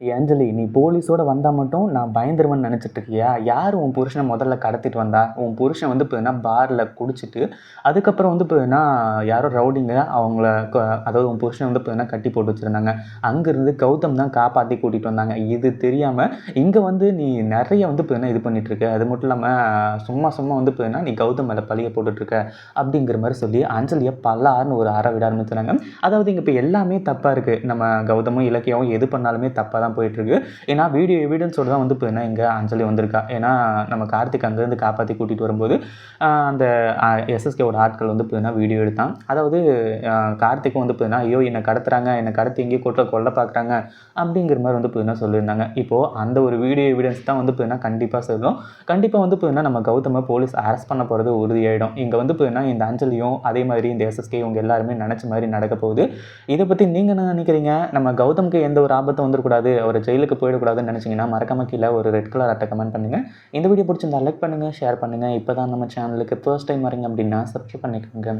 ஏஞ்சலி நீ போலீஸோட வந்தால் மட்டும் நான் பயந்துருவேன்னு நினச்சிட்டு இருக்கியா யார் உன் புருஷனை முதல்ல கடத்திட்டு வந்தா? உன் புருஷன் வந்து இப்போ பாரில் குடிச்சிட்டு அதுக்கப்புறம் வந்து இப்போ யாரோ ரவுடிங்க அவங்கள அதாவது உன் புருஷனை வந்து இப்போ கட்டி போட்டு வச்சுருந்தாங்க. அங்கேருந்து கௌதம் தான் காப்பாற்றி கூட்டிகிட்டு வந்தாங்க. இது தெரியாமல் இங்கே வந்து நீ நிறைய வந்து இப்போ இது பண்ணிகிட்ருக்க அது மட்டும் இல்லாமல் சும்மா சும்மா வந்து இப்போ நீ கௌதம் மேலே பழிய போட்டுட்ருக்க அப்படிங்கிற மாதிரி சொல்லி அஞ்சலியை பல்லாருன்னு ஒரு அற விட ஆரம்பிச்சுறாங்க அதாவது இங்கே இப்போ எல்லாமே தப்பாக இருக்குது நம்ம கௌதமும் இலக்கியமும் எது பண்ணாலுமே தப்பாக தான் போயிட்டுருக்கு. ஏன்னா வீடியோ எவிடன்ஸோடு தான் வந்து இப்போ என்ன இங்கே அஞ்சலி வந்திருக்கா? ஏன்னா நம்ம கார்த்திக் அங்கேருந்து காப்பாற்றி கூட்டிகிட்டு வரும்போது அந்த எஸ்எஸ்கேவோட ஆட்கள் வந்து இப்போ வீடியோ எடுத்தான். அதாவது கார்த்திக்கும் வந்து இப்போ ஐயோ என்னை கடத்துறாங்க என்னை கடத்தி எங்கேயோ கொட்ட கொல்ல பார்க்குறாங்க அப்படிங்கிற மாதிரி வந்து இப்போ சொல்லியிருந்தாங்க. இப்போது அந்த ஒரு வீடியோ எவிடன்ஸ் தான் வந்து இப்போ கண்டிப்பாக சொல்லும். கண்டிப்பாக வந்து இப்போ நம்ம கௌதமை போலீஸ் அரெஸ்ட் பண்ண போகிறது உறுதியாயிடும். இங்கே வந்து இப்போ இந்த அஞ்சலியும் அதே மாதிரி இந்த எஸ்எஸ்கே இவங்க எல்லாருமே நினச்ச மாதிரி நடக்க போகுது. இதை பற்றி நீங்கள் என்ன நினைக்கிறீங்க? நம்ம கௌதம்க்கு எந்த ஒரு ஆபத்தும் வந்துடக்கூடாது. அவர் ஜெயிலுக்கு போயிடக்கூடாதுன்னு நினச்சிங்கன்னா மறக்காம கீழே ஒரு ரெட் கலர் அட்டை கமெண்ட் பண்ணுங்கள் இந்த வீடியோ பிடிச்சிருந்தா லைக் பண்ணுங்கள் ஷேர் பண்ணுங்கள் இப்போ தான் நம்ம சேனலுக்கு ஃபர்ஸ்ட் டைம் வரீங்க அப்படின்னா சப்ஸ்கிரைப் பண்ணிக்கோங்க.